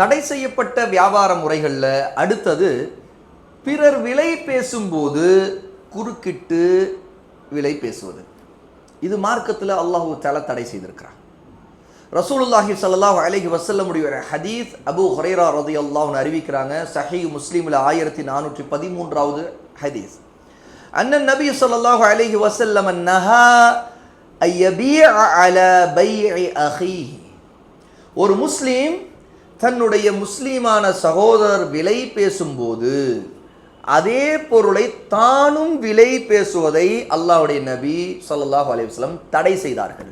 தடை செய்யப்பட்ட வியாபார முறைகளில் அடுத்தது பிறர் விலை பேசும்போது குறுக்கிட்டு விலை பேசுவது. இது மார்க்கத்தில் அல்லாஹூ தஆலா தடை செய்திருக்கிறான். ரசூலுல்லாஹி சல்லாஹ் அலைஹி வஸல்லமுடைய ஒரு ஹதீஸ் அபூ ரதி அல்லாஹ்னு அறிவிக்கிறாங்க. சஹீஹ் முஸ்லீமில் ஆயிரத்தி நானூற்றி பதிமூன்றாவது ஹதீஸ். அண்ணன் நபி சொல்லாஹு அலைஹி வசல்லம் நஹா ஐயபீஅ அல பை அஹீஹி. ஒரு முஸ்லீம் தன்னுடைய முஸ்லீமான சகோதரர் விலை பேசும்போது அதே பொருளை தானும் விலை பேசுவதை அல்லாஹ்வுடைய நபி சல்லாஹ் அலைஹி தடை செய்தார்கள்.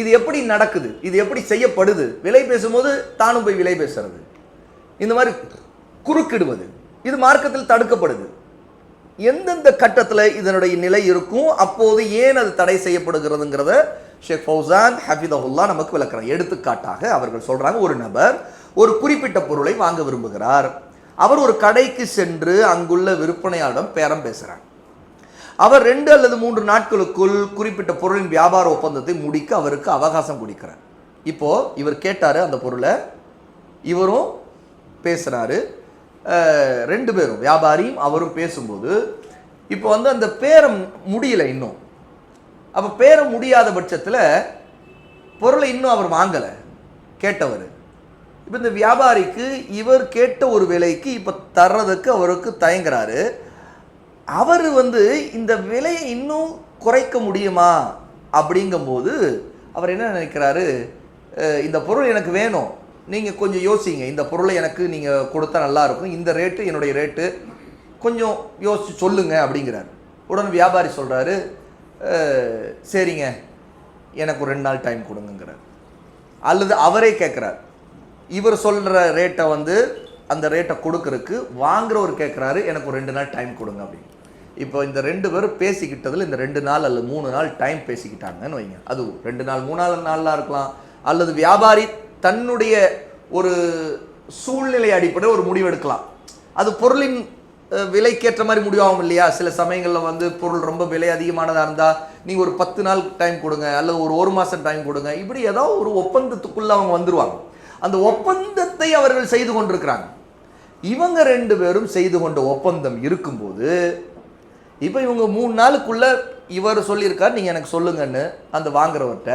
இது எப்படி நடக்குது? இது எப்படி செய்யப்படுது? விலை பேசும்போது தானும் போய் விலை பேசுறது. இந்த மாதிரி குறுக்கிடுவது. இது மார்க்கத்தில் தடுக்கப்படுது. எந்தெந்த கட்டத்தில் இதனுடைய நிலை இருக்கும்? அப்போது ஏன் அது தடை செய்யப்படுகிறதுங்கிறத ஷேக் ஃபௌசான் ஹஃபிதஹுல்லா நமக்கு விளக்குறாங்க எடுத்துக்காட்டாக அவர்கள் சொல்கிறாங்க ஒரு நபர் ஒரு குறிப்பிட்ட பொருளை வாங்க விரும்புகிறார். அவர் ஒரு கடைக்கு சென்று அங்குள்ள விற்பனையாளரிடம் பேரம் பேசுகிறார் அவர் ரெண்டு அல்லது மூன்று நாட்களுக்குள் குறிப்பிட்ட பொருளின் வியாபார ஒப்பந்தத்தை முடிக்க அவருக்கு அவகாசம் கொடுக்கிறார். இப்போது இவர் கேட்டார் அந்த பொருளை. இவரும் பேசுகிறாரு ரெண்டு பேரும் வியாபாரியும் அவரும் பேசும்போது இப்போ வந்து அந்த பேரம் முடியல இன்னும். அப்போ பேர முடியாத பட்சத்தில் பொருளை இன்னும் அவர் வாங்கலை கேட்டவர். இப்போ இந்த வியாபாரிக்கு இவர் கேட்ட ஒரு விலைக்கு இப்போ தர்றதுக்கு அவருக்கு தயங்குறாரு. அவர் வந்து இந்த விலையை இன்னும் குறைக்க முடியுமா அப்படிங்கும்போது அவர் என்ன நினைக்கிறாரு? இந்த பொருள் எனக்கு வேணும். நீங்கள் கொஞ்சம் யோசிங்க. இந்த பொருளை எனக்கு நீங்கள் கொடுத்தா நல்லாயிருக்கும் இந்த ரேட்டு என்னுடைய ரேட்டு. கொஞ்சம் யோசிச்சு சொல்லுங்கள் அப்படிங்கிறார். உடனே வியாபாரி சொல்கிறாரு சரிங்க. எனக்கு ஒரு ரெண்டு நாள் டைம் கொடுங்கிறார் அல்லது அவரே கேட்குறார் இவர் சொல்கிற ரேட்டை வந்து அந்த ரேட்டை கொடுக்கறதுக்கு வாங்குறவர் கேட்குறாரு எனக்கு ஒரு ரெண்டு நாள் டைம் கொடுங்க அப்படின்னு. இப்போ இந்த ரெண்டு பேரும் பேசிக்கிட்டதில் இந்த ரெண்டு நாள் அல்லது மூணு நாள் டைம் பேசிக்கிட்டாங்கன்னு வைங்க. அது ரெண்டு நாள் மூணு நாள் நாளாக இருக்கலாம். அல்லது வியாபாரி தன்னுடைய ஒரு சூழ்நிலை அடிப்படையில் ஒரு முடிவு எடுக்கலாம் அது பொருளின் விலைக்கேற்ற மாதிரி முடிவாகும் இல்லையா? சில சமயங்களில் வந்து பொருள் ரொம்ப விலை அதிகமானதாக இருந்தால் நீங்கள் ஒரு பத்து நாள் டைம் கொடுங்க அல்லது ஒரு ஒரு மாதம் டைம் கொடுங்க. இப்படி ஏதோ ஒரு ஒப்பந்தத்துக்குள்ளே அவங்க வந்துருவாங்க. அந்த ஒப்பந்தத்தை அவர்கள் செய்து கொண்டிருக்கிறாங்க. இவங்க ரெண்டு பேரும் செய்து கொண்ட ஒப்பந்தம் இருக்கும்போது இப்போ இவங்க மூணு நாளுக்குள்ளே இவர் சொல்லியிருக்கார் நீங்கள் எனக்கு சொல்லுங்கன்னு அந்த வாங்குறவர்கிட்ட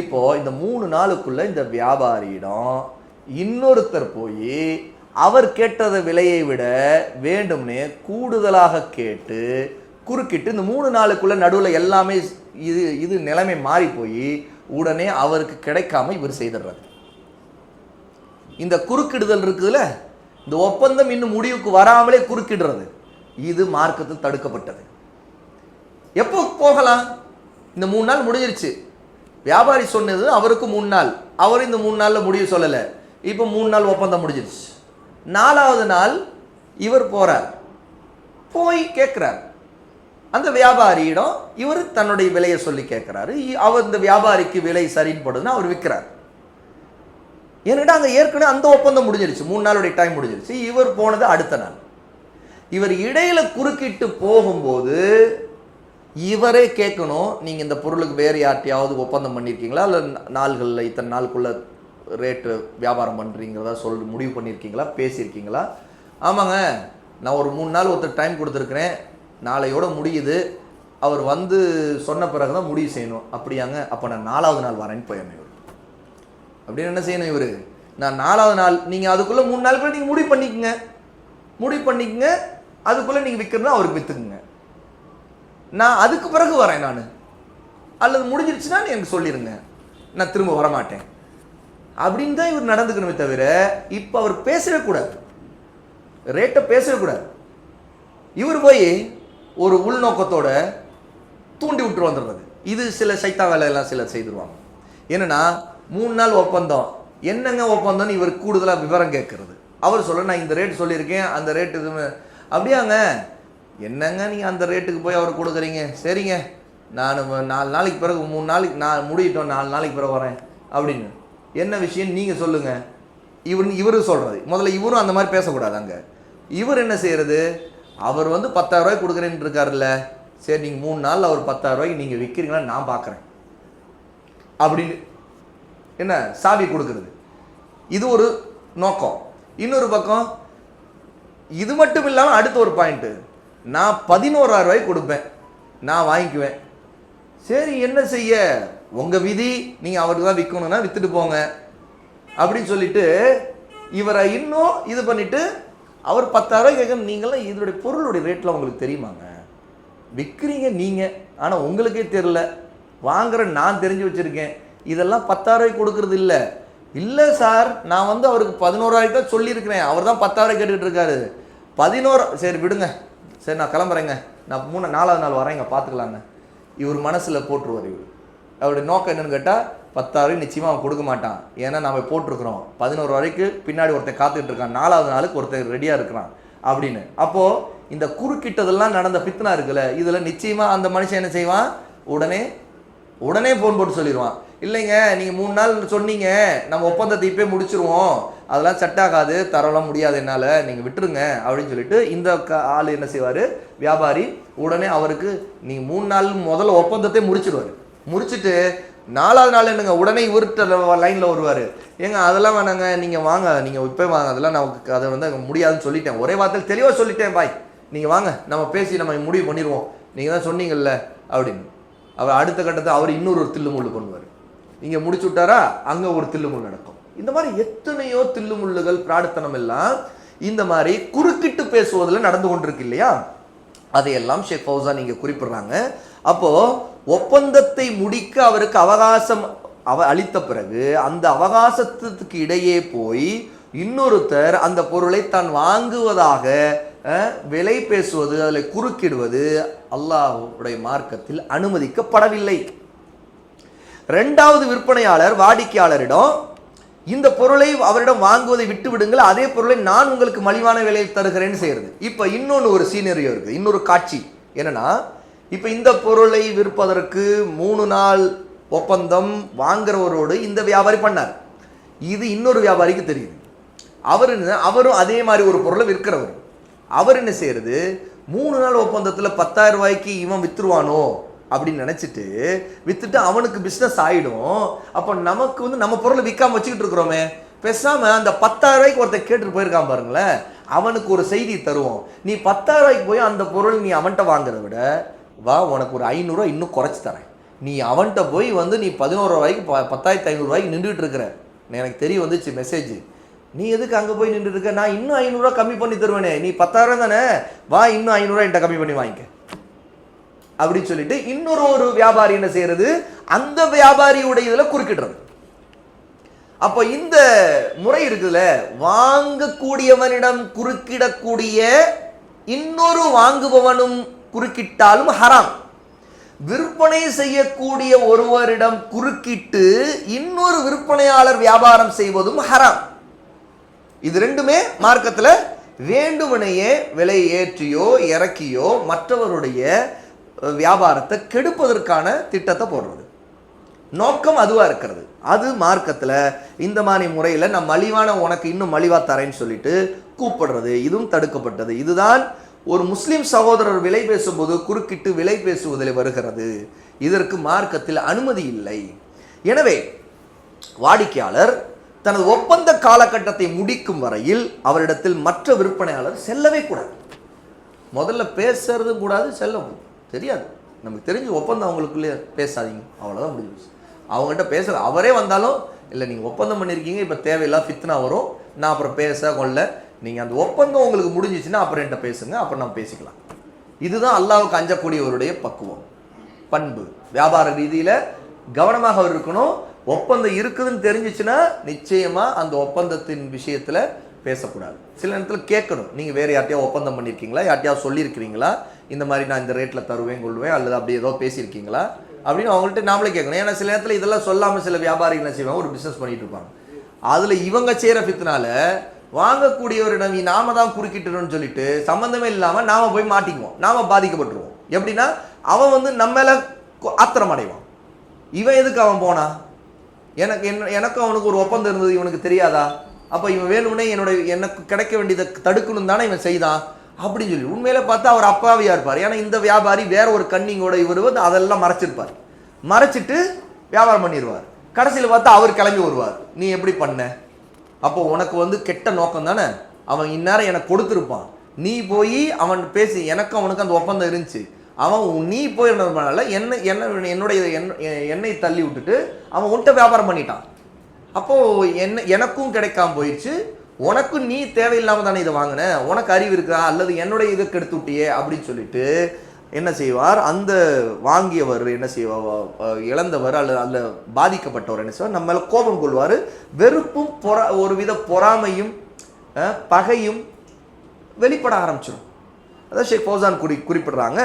இப்போது இந்த மூணு நாளுக்குள்ளே இந்த வியாபாரியிடம் இன்னொருத்தர் போய் அவர் கேட்டது விலையை விட வேண்டும்னே கூடுதலாக கேட்டு குறுக்கிட்டு இந்த மூணு நாளுக்குள்ள நடுவில் எல்லாமே இது இது நிலைமை மாறி போய் உடனே அவருக்கு கிடைக்காம இவர் செய்திடுறாரு. இந்த குறுக்கிடுதல் இருக்குதுல்ல இந்த ஒப்பந்தம் இன்னும் முடிவுக்கு வராமலே குறுக்கிடுறது. இது மார்க்கத்தில் தடுக்கப்பட்டது. எப்போ போகலாம்? இந்த மூணு நாள் முடிஞ்சிருச்சு. வியாபாரி சொன்னது அவருக்கு மூணு நாள். அவர் இந்த மூணு நாளில் முடிவு சொல்லலை. இப்போ மூணு நாள் ஒப்பந்தம் முடிஞ்சிருச்சு. நாலாவது நாள் இவர் போகிறார் போய் கேட்குறார். அந்த வியாபாரியிடம் இவர் தன்னுடைய விலையை சொல்லி கேட்குறாரு. அவர் இந்த வியாபாரிக்கு விலை சரின்னுப்படுதுன்னா அவர் விற்கிறார். என்கிட்ட அங்கே ஏற்கனவே அந்த ஒப்பந்தம் முடிஞ்சிருச்சு. மூணு நாளுடைய டைம் முடிஞ்சிருச்சு. இவர் போனது அடுத்த நாள். இவர் இடையில குறுக்கிட்டு போகும்போது இவரே கேட்கணும் நீங்கள் இந்த பொருளுக்கு வேறு யார்ட்டையாவது ஒப்பந்தம் பண்ணியிருக்கீங்களா இல்லை நாள்களில் இத்தனை நாளுக்குள்ள ரேட்டு வியாபாரம் பண்ணுறீங்கிறதா சொல் முடிவு பண்ணியிருக்கீங்களா? பேசியிருக்கீங்களா? ஆமாங்க. நான் ஒரு மூணு நாள் ஒருத்தர் டைம் கொடுத்துருக்குறேன். நாளையோட முடியுது. அவர் வந்து சொன்ன பிறகு தான் முடிவு செய்யணும். அப்படியாங்க. அப்போ நான் நாலாவது நாள் வரேன்னு போயிடணும் இவர். அப்படின்னு என்ன செய்யணும் இவர்? நான் நாலாவது நாள் நீங்கள் அதுக்குள்ளே மூணு நாளுக்குள்ள நீங்கள் முடிவு பண்ணிக்கங்க. முடிவு பண்ணிக்கங்க. அதுக்குள்ளே நீங்கள் விற்கிறதா அவருக்கு விற்றுக்குங்க நான் அதுக்கு பிறகு வரேன் நான். அல்லது முடிஞ்சிருச்சுன்னா நீ எனக்கு சொல்லிடுங்க நான் திரும்ப வரமாட்டேன். அப்படின்னு தான் இவர் நடந்துக்கணுமே தவிர இப்போ அவர் பேசவே கூடாது. ரேட்டை பேசவே கூடாது. இவர் போய் ஒரு உள்நோக்கத்தோட தூண்டி விட்டு வந்துடுறது. இது சில சைத்தா வேலையெல்லாம் சிலர் செய்திருவாங்க. என்னன்னா மூணு நாள் ஒப்பந்தம். என்னங்க ஒப்பந்தம்னு இவர் கூடுதலாக விவரம் கேட்கறது. அவர் சொல்ல நான் இந்த ரேட் சொல்லியிருக்கேன் அந்த ரேட் இது அப்படியாங்க. என்னங்க நீங்கள் அந்த ரேட்டுக்கு போய் அவர் கொடுக்குறீங்க? சரிங்க. நான் நாலு நாளைக்கு பிறகு மூணு நாளைக்கு நான் முடியிட்டோம் நாலு நாளைக்கு பிறகு வரேன். அப்படின்னு. என்ன விஷயம்? நீங்கள் சொல்லுங்கள் இவர் இவரும் சொல்கிறது முதல்ல இவரும் அந்த மாதிரி பேசக்கூடாது அங்கே. இவர் என்ன செய்கிறது அவர் வந்து பத்தாயிரம் கொடுக்குறேன்னு இருக்காருல்ல. சரி நீங்கள் மூணு நாளில் அவர் பத்தாயிரம் ரூபாய்க்கு நீங்கள் விற்கிறீங்களா நான் பார்க்குறேன் அப்படின்னு என்ன? சாவி கொடுக்குறது. இது ஒரு நோக்கம். இன்னொரு பக்கம் இது மட்டும் இல்லாமல் அடுத்த ஒரு பாயிண்ட்டு நான் பதினோராயிரரூவாய்க்கு கொடுப்பேன். நான் வாங்கிக்குவேன். சரி என்ன செய்ய? உங்கள் விதி நீங்கள் அவருக்கு தான் விற்கணும்னா விற்றுட்டு போங்க. அப்படின்னு சொல்லிட்டு இவரை இன்னும் இது பண்ணிவிட்டு அவர் பத்தாயிரம் கேட்கணும். நீங்களாம் இதனுடைய பொருளுடைய ரேட்டில் உங்களுக்கு தெரியுமாங்க? விற்கிறீங்க நீங்கள் ஆனால் உங்களுக்கே தெரில வாங்குற நான் தெரிஞ்சு வச்சுருக்கேன். இதெல்லாம் பத்தாயிரம் கொடுக்கறது இல்லை. இல்லை சார் நான் வந்து அவருக்கு பதினோராயிரம் தான் சொல்லியிருக்கிறேன். அவர் தான் பத்தாயிரம் கேட்டுக்கிட்டு இருக்காரு. பதினோரு சரி விடுங்க. சரி நான் கிளம்புறேங்க. நான் மூணு நாலாவது நாள் வரேங்க. பார்த்துக்கலாங்க. இவர் மனசில் போட்டுருவார் இவர். அவருடைய நோக்கம் என்னன்னு கேட்டால் பத்தாயிரம் நிச்சயமாக அவன் கொடுக்க மாட்டான். ஏன்னா நம்ம போட்டிருக்கிறோம். பதினோரு வரைக்கும் பின்னாடி ஒருத்தன் காத்துக்கிட்டு இருக்கான். நாலாவது நாளுக்கு ஒருத்தர் ரெடியாக இருக்கிறான் அப்படின்னு. அப்போது இந்த குறுக்கிட்டதெல்லாம் நடந்த பித்னா இருக்குல்ல இதில் நிச்சயமாக அந்த மனுஷன் என்ன செய்வான்? உடனே உடனே ஃபோன் போட்டு சொல்லிடுவான் இல்லைங்க நீங்கள் மூணு நாள் சொன்னீங்க நம்ம ஒப்பந்தத்தை இப்போ முடிச்சிருவோம். அதெல்லாம் செட் ஆகாது தரலாம் முடியாது என்னால் நீங்கள் விட்டுருங்க அப்படின்னு சொல்லிட்டு இந்த ஆள் என்ன செய்வார்? வியாபாரி உடனே அவருக்கு நீங்கள் மூணு நாள் முதல்ல ஒப்பந்தத்தை முடிச்சிடுவார் முடிச்சுட்டு நாலாவது நாள் என்னங்க உடனே இவர்கிட்ட லைனில் வருவார். ஏங்க அதெல்லாம் வேணாங்க நீங்கள் வாங்க நீங்கள் இப்போ வாங்க அதெல்லாம் நமக்கு அதை வந்து அங்கே முடியாதுன்னு சொல்லிட்டேன். ஒரே வார்த்தையில் தெளிவாக சொல்லிட்டேன் பாய். நீங்கள் வாங்க நம்ம பேசி நம்ம முடிவு பண்ணிடுவோம். நீங்கள் தான் சொன்னீங்கல்ல அப்படின்னு. அவர் அடுத்த கட்டத்தை அவர் இன்னொரு ஒரு தில்லுமுள்ளு பண்ணுவார். இங்கே முடிச்சு விட்டாரா அங்கே ஒரு தில்லுமுள் நடக்கும். இந்த மாதிரி எத்தனையோ தில்லுமுள்ளுகள் பிராடத்தனம் எல்லாம் இந்த மாதிரி குறுக்கிட்டு பேசுவதில் நடந்து கொண்டிருக்கு இல்லையா? அதையெல்லாம் ஷேக் ஃபௌசா நீங்கள் குறிப்பிடுறாங்க. அப்போது ஒப்பந்தத்தை முடிக்க அவருக்கு அவகாசம் அவ அளித்த பிறகு அந்த அவகாசத்துக்கு இடையே போய் இன்னொருத்தர் அந்த பொருளை தான் வாங்குவதாக விலை பேசுவது அதில் குறுக்கிடுவது அல்லாஹுடைய மார்க்கத்தில் அனுமதிக்கப்படவில்லை. ரெண்டாவது விற்பனையாளர் வாடிக்கையாளரிடம் இந்த பொருளை அவரிடம் வாங்குவதை விட்டு விடுங்கள் அதே பொருளை நான் உங்களுக்கு மலிவான விலையில் தருகிறேன்னு செய்யறது. இப்போ இன்னொன்று ஒரு சீனரியோ இருக்குது இன்னொரு காட்சி. என்னன்னா இப்போ இந்த பொருளை விற்பதற்கு மூணு நாள் ஒப்பந்தம் வாங்குறவரோடு இந்த வியாபாரி பண்ணார். இது இன்னொரு வியாபாரிக்கு தெரியுது. அவர் என்ன அவரும் அதே மாதிரி ஒரு பொருளை விற்கிறவர். அவர் என்ன செய்யறது? மூணு நாள் ஒப்பந்தத்தில் பத்தாயிரம் ரூபாய்க்கு இவன் வித்துருவானோ அப்படின்னு நினச்சிட்டு வித்துட்டு அவனுக்கு பிஸ்னஸ் ஆகிடும் அப்போ நமக்கு வந்து நம்ம பொருளை விற்காம வச்சுக்கிட்டு இருக்கிறோமே. பேசாமல் அந்த பத்தாயிரம் ரூபாய்க்கு ஒருத்தன் கேட்டுட்டு போயிருக்கான் பாருங்களேன். அவனுக்கு ஒரு செய்தி தருவோம். நீ பத்தாயிரம் ரூபாய்க்கு போய் அந்த பொருள் நீ அவன்கிட்ட வாங்குறத விட வா உனக்கு ஒரு ஐநூறுரூவா இன்னும் குறைச்சி தரேன். நீ அவன்கிட்ட போய் வந்து நீ பதினோரு ரூபாய்க்கு ப- பத்தாயிரத்து ஐநூறுரூவாய்க்கு நின்றுட்டு இருக்கிற. எனக்கு தெரிய வந்துச்சு மெசேஜ் நீ எதுக்கு அங்கே போய் நின்றுட்டு இருக்க? நான் இன்னும் ஐநூறுரூவா கம்மி பண்ணி தருவேனே. நீ பத்தாயிரம் தானே? வா இன்னும் ஐநூறுரூவா என்கிட்ட கம்மி பண்ணி வாங்கிக்க. அப்படின்னு சொல்லிட்டு இன்னொரு ஒரு வியாபாரி என்ன செய்யறது? அந்த வியாபாரியுடைய இதில் குறுக்கிடுறது. அப்போ இந்த முறை இருக்குதுல்ல வாங்கக்கூடியவனிடம் குறுக்கிடக்கூடிய இன்னொரு வாங்குபவனும் குறுக்கிட்டாலும் ஹராம். விற்பனை செய்யக்கூடிய ஒருவரிடம் குறுக்கிட்டு இன்னொரு விற்பனையாளர் வியாபாரம் செய்வதும் ஹராம். இது ரெண்டுமே மார்க்கத்தில் வேண்டுமனையே விலை ஏற்றியோ இறக்கியோ மற்றவருடைய வியாபாரத்தை கெடுப்பதற்கான திட்டத்தை போடுறது. நோக்கம் அதுவாக இருக்கிறது. அது மார்க்கத்தில் இந்த மாதிரி முறையில் நான் மலிவான உனக்கு இன்னும் மலிவாக தரேன்னு சொல்லிட்டு கூப்பிடுறது இதுவும் தடுக்கப்பட்டது. இதுதான் ஒரு முஸ்லிம் சகோதரர் விலை பேசும்போது குறுக்கிட்டு விலை பேசுவதில் வருகிறது. இதற்கு மார்க்கத்தில் அனுமதி இல்லை. எனவே வாடிக்கையாளர் தனது ஒப்பந்த காலகட்டத்தை முடிக்கும் வரையில் அவரிடத்தில் மற்ற விற்பனையாளர் செல்லவே கூடாது. முதல்ல பேசுறது கூடாது செல்ல தெரியாது. நமக்கு தெரிஞ்சு ஒப்பந்தம் அவங்களுக்குள்ளே பேசாதீங்க. அவ்வளோதான் முடிஞ்சு அவங்ககிட்ட பேச அவரே வந்தாலும் இல்லை நீங்கள் ஒப்பந்தம் பண்ணியிருக்கீங்க இப்போ தேவையில்லா ஃபித்னா வரும். நான் அப்புறம் பேச கொள்ள நீங்கள் அந்த ஒப்பந்தம் உங்களுக்கு முடிஞ்சிச்சுன்னா அப்புறம் என்கிட்ட பேசுங்க அப்புறம் நம்ம பேசிக்கலாம். இதுதான் அல்லாவுக்கு அஞ்சக்கூடியவருடைய பக்குவம். பண்பு. வியாபார ரீதியில் கவனமாக அவர் இருக்கணும். ஒப்பந்தம் இருக்குதுன்னு தெரிஞ்சிச்சுன்னா நிச்சயமாக அந்த ஒப்பந்தத்தின் விஷயத்தில் பேசக்கூடாது. சில நேரத்தில் கேட்கணும். நீங்கள் வேறு யார்ட்டையா ஒப்பந்தம் பண்ணியிருக்கீங்களா யார்ட்டையா சொல்லியிருக்கிறீங்களா? இந்த மாதிரி நான் இந்த ரேட்டில் தருவேன் கொள்வேன் அல்லது அப்படி ஏதோ பேசியிருக்கீங்களா? அப்படின்னு அவங்கள்ட்ட நாமளே கேட்கணும். ஏன்னா சில நேரத்தில் இதெல்லாம் சொல்லாமல் சில வியாபாரிகள் என்ன செய்வாங்க? ஒரு பிஸ்னஸ் பண்ணிகிட்டு இருப்பாங்க. அதில் இவங்க செய்கிற ஃபித்னால வாங்கக்கூடியவரிடம் நாம தான் குறுக்கிட்டுறோம்னு சொல்லிட்டு சம்மந்தமே இல்லாமல் நாம போய் மாட்டிக்குவோம். நாம பாதிக்கப்பட்டுருவோம். எப்படின்னா அவன் வந்து நம்ம மேலே ஆத்திரம் அடைவான். இவன் எதுக்கு அவன் போனா? எனக்கு என்ன எனக்கும் அவனுக்கு ஒரு ஒப்பந்தம் இருந்தது இவனுக்கு தெரியாதா? அப்போ இவன் வேணும்னே என்னோட எனக்கு கிடைக்க வேண்டியதை தடுக்கணும் தானே இவன் செய்தான்? அப்படின்னு சொல்லி உண்மையில பார்த்தா அவர் அப்பாவியா இருப்பார். ஏன்னா இந்த வியாபாரி வேற ஒரு கண்ணிங்கோட இவர் வந்து அதெல்லாம் மறைச்சிருப்பார். மறைச்சிட்டு வியாபாரம் பண்ணிடுவார் கடைசியில் பார்த்தா அவர் கிளம்பி வருவார். நீ எப்படி பண்ண? அப்போ உனக்கு வந்து கெட்ட நோக்கம் தானே? அவன் இந்நேரம் எனக்கு கொடுத்துருப்பான். நீ போய் அவன் பேசி எனக்கும் அவனுக்கு அந்த ஒப்பந்தம் இருந்துச்சு. அவன் நீ நீ போயிருந்ததுனால என்ன என்ன என்னுடைய என் எண்ணெய் தள்ளி விட்டுட்டு அவன் உன்ட்ட வியாபாரம் பண்ணிட்டான். அப்போது என்ன எனக்கும் கிடைக்காம போயிடுச்சு உனக்கும் நீ தேவையில்லாம தானே இதை வாங்கின? உனக்கு அறிவு இருக்கா? அல்லது என்னுடைய இதை கெடுத்து விட்டியே? அப்படின்னு சொல்லிட்டு என்ன செய்வார்? அந்த வாங்கியவர் என்ன செய்வார் இழந்தவர் அல்லது அல்ல பாதிக்கப்பட்டவர் என்ன செய்வார்? நம்ம மேலே கோபம் கொள்வார். வெறுப்பும் பொறா ஒரு வித பொறாமையும் பகையும் வெளிப்பட ஆரம்பிச்சிடும் அதான் ஷேக் ஃபௌசான் குறி குறிப்பிடுறாங்க.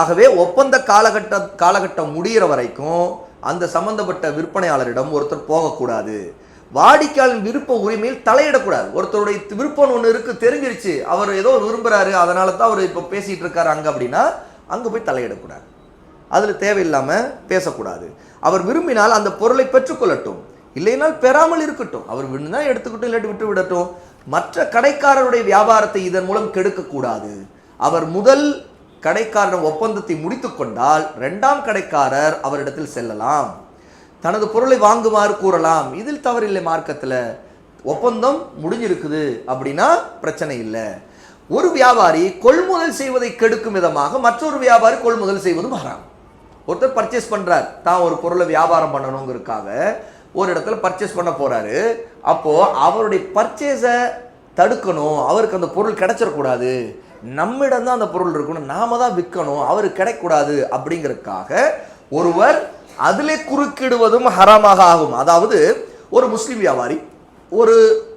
ஆகவே ஒப்பந்த காலகட்ட காலகட்டம் முடிகிற வரைக்கும் அந்த சம்பந்தப்பட்ட விற்பனையாளரிடம் ஒருத்தர் போகக்கூடாது. வாடிக்கையாளரின் விருப்ப உரிமையில் தலையிடக்கூடாது. ஒருத்தருடைய விருப்பம் ஒன்று இருக்கு தெரிஞ்சிருச்சு அவர் ஏதோ விரும்புகிறாரு அதனால தான் அவர் இப்போ பேசிகிட்டு இருக்காரு அங்கே அப்படின்னா அங்கே போய் தலையிடக்கூடாது. அதில் தேவையில்லாமல் பேசக்கூடாது. அவர் விரும்பினால் அந்த பொருளை பெற்றுக்கொள்ளட்டும் இல்லைனால் பெறாமல் இருக்கட்டும். அவர் விரும்பினா எடுத்துக்கிட்டும் இல்லாட்டி விட்டு விடட்டும். மற்ற கடைக்காரருடைய வியாபாரத்தை இதன் மூலம் கெடுக்கக்கூடாது. அவர் முதல் கடைக்காரர் ஒப்பந்தத்தை முடித்துக்கொண்டால் கொண்டால் கடைக்காரர் அவரிடத்தில் செல்லலாம். தனது பொருளை வாங்குமாறு கூறலாம். இதில் தவறில்லை மார்க்கத்தில். ஒப்பந்தம் முடிஞ்சிருக்குது அப்படின்னா பிரச்சனை இல்லை. ஒரு வியாபாரி கொள்முதல் செய்வதை கெடுக்கும் விதமாக மற்றொரு வியாபாரி கொள்முதல் செய்வதும் வராம் ஒருத்தர் பர்ச்சேஸ் பண்ணுறார் தான் ஒரு பொருளை வியாபாரம் பண்ணணுங்கிறதுக்காக ஒரு இடத்துல பர்ச்சேஸ் பண்ண போகிறாரு அப்போது அவருடைய பர்ச்சேஸை தடுக்கணும். அவருக்கு அந்த பொருள் கிடைச்சிடக்கூடாது. நம்மிடம் தான் அந்த பொருள் இருக்கணும். நாம தான் விற்கணும். அவருக்கு கிடைக்கக்கூடாது அப்படிங்கிறதுக்காக ஒருவர் அதிலே குறுக்கிடுவதும் ஹராமாக ஆகும். அதாவது ஒரு முஸ்லீம் வியாபாரி ஒரு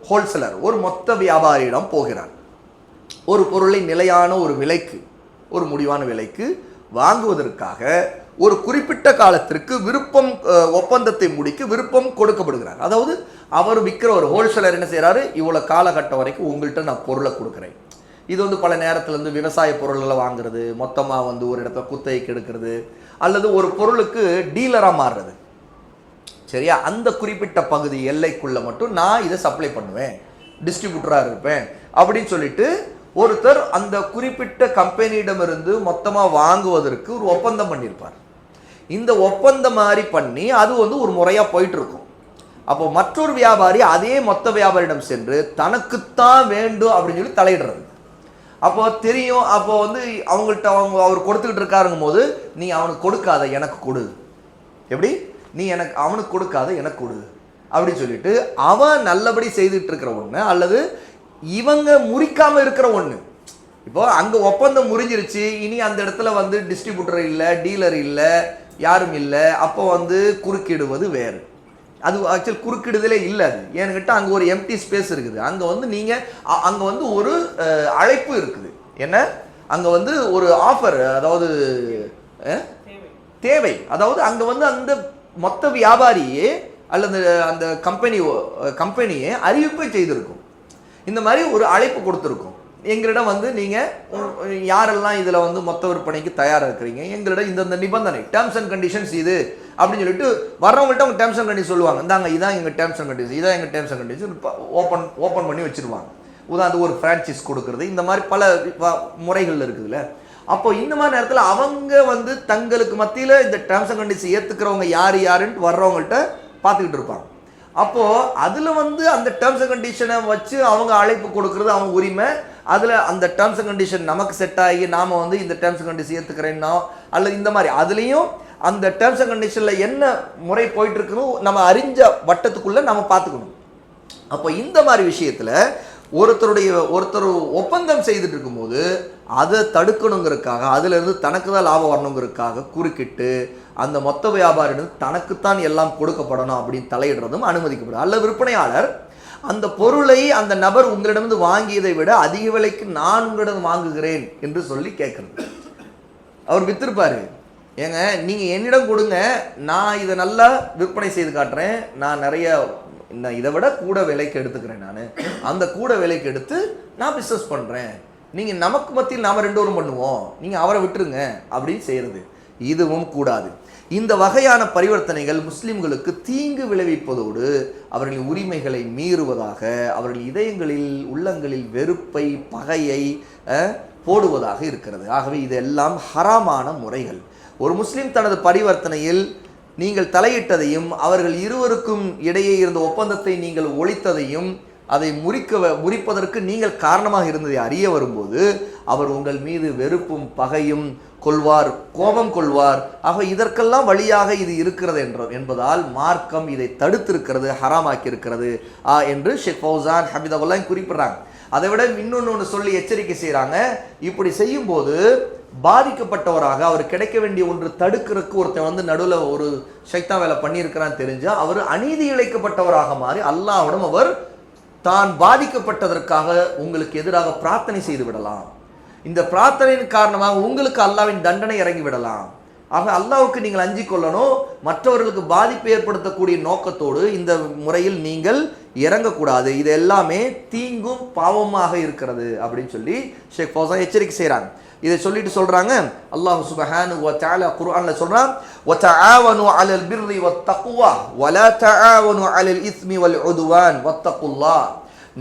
ஹோல்சேலர் ஒரு மொத்த வியாபாரியிடம் போகிறார் ஒரு பொருளை நிலையான ஒரு விலைக்கு ஒரு முடிவான விலைக்கு வாங்குவதற்காக ஒரு குறிப்பிட்ட காலத்திற்கு விருப்பம் ஒப்பந்தத்தை முடிக்க விருப்பம் கொடுக்கப்படுகிறார். அதாவது அவர் விற்கிற ஒரு ஹோல்சேலர் என்ன செய்கிறாரு இவ்வளோ காலகட்டம் வரைக்கும் உங்கள்கிட்ட நான் பொருளை கொடுக்குறேன். இது வந்து பல நேரத்தில் வந்து விவசாய பொருள்களை வாங்குறது மொத்தமாக வந்து ஒரு இடத்துல குத்தகைக்கு எடுக்கிறது அல்லது ஒரு பொருளுக்கு டீலராக மாறுறது. சரியா? அந்த குறிப்பிட்ட பகுதி எல்லைக்குள்ளே மட்டும் நான் இதை சப்ளை பண்ணுவேன். டிஸ்ட்ரிபியூட்டராக இருப்பேன். அப்படின்னு சொல்லிட்டு ஒருத்தர் அந்த குறிப்பிட்ட கம்பெனியிடமிருந்து மொத்தமாக வாங்குவதற்கு ஒரு ஒப்பந்தம் பண்ணியிருப்பார். இந்த ஒப்பந்தம் மாதிரி பண்ணி அது வந்து ஒரு முறையாக போயிட்டுருக்கும். அப்போ மற்றொரு வியாபாரி அதே மொத்த வியாபாரியிடம் சென்று தனக்குத்தான் வேண்டும் அப்படின்னு சொல்லி தலையிடுறது. அப்போ தெரியும் அப்போ வந்து அவங்கள்ட்ட அவங்க அவர் கொடுத்துக்கிட்டு இருக்காருங்கும் போது நீ அவனுக்கு கொடுக்காத எனக்கு கொடு. எப்படி? நீ எனக்கு அவனுக்கு கொடுக்காத எனக்கு கொடு. அப்படின்னு சொல்லிட்டு அவன் நல்லபடி செய்துட்டு இருக்கிற ஒன்று அல்லது இவங்க முறிக்காம இருக்கிற ஒன்று இப்போ அங்கே ஒப்பந்தம் முறிஞ்சிருச்சு இனி அந்த இடத்துல வந்து டிஸ்ட்ரிபியூட்டர் இல்லை டீலர் இல்லை யாரும் இல்லை அப்போ வந்து குறுக்கிடுவது வேறு. அது ஆக்சுவல் குறுக்கிடுதலே இல்லை அது. ஏன்னு கேட்டால் அங்கே ஒரு எம்டி ஸ்பேஸ் இருக்குது. அங்கே வந்து நீங்கள் அங்கே வந்து ஒரு அழைப்பு இருக்குது. என்ன? அங்கே வந்து ஒரு ஆஃபர் அதாவது தேவை. அதாவது அங்கே வந்து அந்த மொத்த வியாபாரியே அல்லது அந்த கம்பெனி கம்பெனியே அறிவிப்பை செய்திருக்கும். இந்த மாதிரி ஒரு அழைப்பு கொடுத்துருக்கும். எங்களிடம் வந்து நீங்கள் யாரெல்லாம் இதில் வந்து மொத்த விற்பனைக்கு தயாராக இருக்கிறீங்க? எங்களிடம் இந்தந்த நிபந்தனை டேர்ம்ஸ் அண்ட் கண்டிஷன்ஸ் இது. அப்படின்னு சொல்லிட்டு வர்றவங்கள்ட்ட அவங்க டேர்ம்ஸ் அண்ட் கண்டிஷன் சொல்லுவாங்க. இந்தாங்க இதான் எங்கள் டேர்ம்ஸ் அண்ட் கண்டிஷன் இதான் எங்கள் terms and condition open open பண்ணி வச்சிருவாங்க. உதாரணத்துக்கு ஒரு ஃப்ரான்ச்சைஸ் கொடுக்கறது இந்த மாதிரி பல வ- முறைகள் இருக்குதுல்ல. அப்போ இந்த மாதிரி நேரத்தில் அவங்க வந்து தங்களுக்கு மத்தியில் இந்த டேர்ம்ஸ் அண்ட் கண்டிஷன் ஏற்றுக்கிறவங்க யார் யாருன்ட்டு வர்றவங்கள்ட்ட பார்த்துக்கிட்டு இருப்பாங்க. அப்போது அதில் வந்து அந்த டேர்ம்ஸ் அண்ட் கண்டிஷனை வச்சு அவங்க அழைப்பு கொடுக்கறது அவங்க உரிமை. அதில் அந்த டேர்ம்ஸ் அண்ட் கண்டிஷன் நமக்கு செட் ஆகி நாம் வந்து இந்த டேர்ம்ஸ் அண்ட் கண்டிஷன் ஏத்துக்கிறேன்னா அல்லது இந்த மாதிரி அதுலேயும் அந்த டேர்ம்ஸ் அண்ட் கண்டிஷனில் என்ன முறை போயிட்டு நம்ம அறிஞ்ச வட்டத்துக்குள்ளே நம்ம பார்த்துக்கணும். அப்போ இந்த மாதிரி விஷயத்தில் ஒருத்தருடைய ஒருத்தர் ஒப்பந்தம் செய்துட்டு இருக்கும்போது அதை தடுக்கணுங்கிறதுக்காக அதுலேருந்து தனக்கு தான் லாபம் வரணுங்கிறதுக்காக குறுக்கிட்டு அந்த மொத்த வியாபாரிடம் தனக்குத்தான் எல்லாம் கொடுக்கப்படணும் அப்படின்னு தலையிடுறதும் அனுமதிக்கப்படும் அல்ல விற்பனையாளர் அந்த பொருளை அந்த நபர் உங்களிடமிருந்து வாங்கியதை விட அதிக விலைக்கு நான் உங்களிடம் வாங்குகிறேன் என்று சொல்லி கேட்கறது. அவர் வித்திருப்பாரு. ஏங்க நீங்கள் என்னிடம் கொடுங்க நான் இதை நல்லா விற்பனை செய்து காட்டுறேன். நான் நிறைய நான் இதை விட கூட விலைக்கு எடுத்துக்கிறேன் நான். அந்த கூட விலைக்கு எடுத்து நான் பிஸ்னஸ் பண்ணுறேன் நீங்கள் நமக்கு மத்தியில் நாம் ரெண்டு பேரும் பண்ணுவோம். நீங்கள் அவரை விட்டுருங்க அப்படின்னு செய்கிறது இதுவும் கூடாது. இந்த வகையான பரிவர்த்தனைகள் முஸ்லிம்களுக்கு தீங்கு விளைவிப்பதோடு அவர்களின் உரிமைகளை மீறுவதாக அவர்கள் இதயங்களில் உள்ளங்களில் வெறுப்பை பகையை போடுவதாக இருக்கிறது. ஆகவே இதெல்லாம் ஹராமான முறைகள். ஒரு முஸ்லீம் தனது பரிவர்த்தனையில் நீங்கள் தலையிட்டதையும் அவர்கள் இருவருக்கும் இடையே இருந்த ஒப்பந்தத்தை நீங்கள் ஒழித்ததையும் அதை முறிக்க முறிப்பதற்கு நீங்கள் காரணமாக இருந்ததை அறிய வரும்போது அவர் உங்கள் மீது வெறுப்பும் பகையும் கொள்வார் கோபம் கொள்வார். ஆக இதற்கெல்லாம் வழியாக இது இருக்கிறது என்ற என்பதால் மார்க்கம் இதை தடுத்திருக்கிறது ஹராமாக்கி இருக்கிறது ஆ என்று ஷேக் ஃபௌசான் ஹபிதவெல்லாம் குறிப்பிடுறாங்க. அதை விட இன்னொன்று ஒன்று சொல்லி எச்சரிக்கை செய்கிறாங்க இப்படி செய்யும்போது பாதிக்கப்பட்டவராக அவர் கிடைக்க வேண்டிய ஒன்று தடுக்கிறதுக்கு ஒருத்தன் வந்து நடுவில் ஒரு சைத்தா வேலை பண்ணியிருக்கிறான்னு தெரிஞ்சால் அவர் அநீதி இழைக்கப்பட்டவராக மாறி அல்லாவிடம் அவர் தான் பாதிக்கப்பட்டதற்காக உங்களுக்கு எதிராக பிரார்த்தனை செய்து விடலாம். இந்த பிரார்த்தனையின் காரணமாக உங்களுக்கு அல்லாவின் தண்டனை இறங்கி விடலாம். ஆக அல்லாவுக்கு நீங்கள் அஞ்சிக் கொள்ளணும். மற்றவர்களுக்கு பாதிப்பு ஏற்படுத்தக்கூடிய நோக்கத்தோடு இந்த முறையில் நீங்கள் இறங்கக்கூடாது. இது எல்லாமே தீங்கும் பாவமாக இருக்கிறது அப்படின்னு சொல்லி ஷேக் ஃபௌசான் எச்சரிக்கை செய்கிறாங்க இதை சொல்லிட்டு சொல்றாங்க அல்லாஹ் சுபஹானு வ தஆலா குர்ஆன்ல சொல்றான் வ தஆவனு அலல் பிர்ரி வத் தக்வா வ லா தஆவனு அலல் இஸ்மி வல் உதுவான் வத்தகுல்லாஹ்.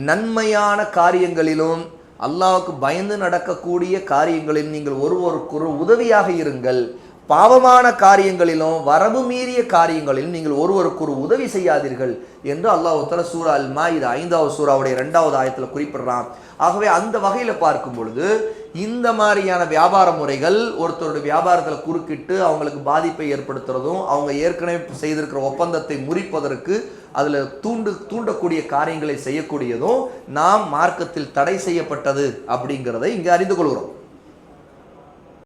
நன்மையான காரியங்களிலும் அல்லாஹ்வுக்கு பயந்து நடக்கக்கூடிய காரியங்களில் நீங்கள் ஒருவருக்கொரு உதவியாக இருங்கள். பாவமான காரியங்களிலும் வரவு மீறிய காரியங்களிலும் நீங்கள் ஒருவருக்கு ஒரு உதவி செய்யாதீர்கள் என்று அல்லாஹுத்தர சூரா அல் இது ஐந்தாவது சூறாவுடைய ரெண்டாவது ஆயத்தில் குறிப்பிடுறான். ஆகவே அந்த வகையில் பார்க்கும் பொழுது இந்த மாதிரியான வியாபார முறைகள் ஒருத்தருடைய வியாபாரத்தில் குறுக்கிட்டு அவங்களுக்கு பாதிப்பை ஏற்படுத்துறதும் அவங்க ஏற்கனவே செய்திருக்கிற ஒப்பந்தத்தை முறிப்பதற்கு அதில் தூண்டு தூண்டக்கூடிய காரியங்களை செய்யக்கூடியதும் நாம் மார்க்கத்தில் தடை செய்யப்பட்டது அப்படிங்கிறதை இங்கே அறிந்து கொள்கிறோம்.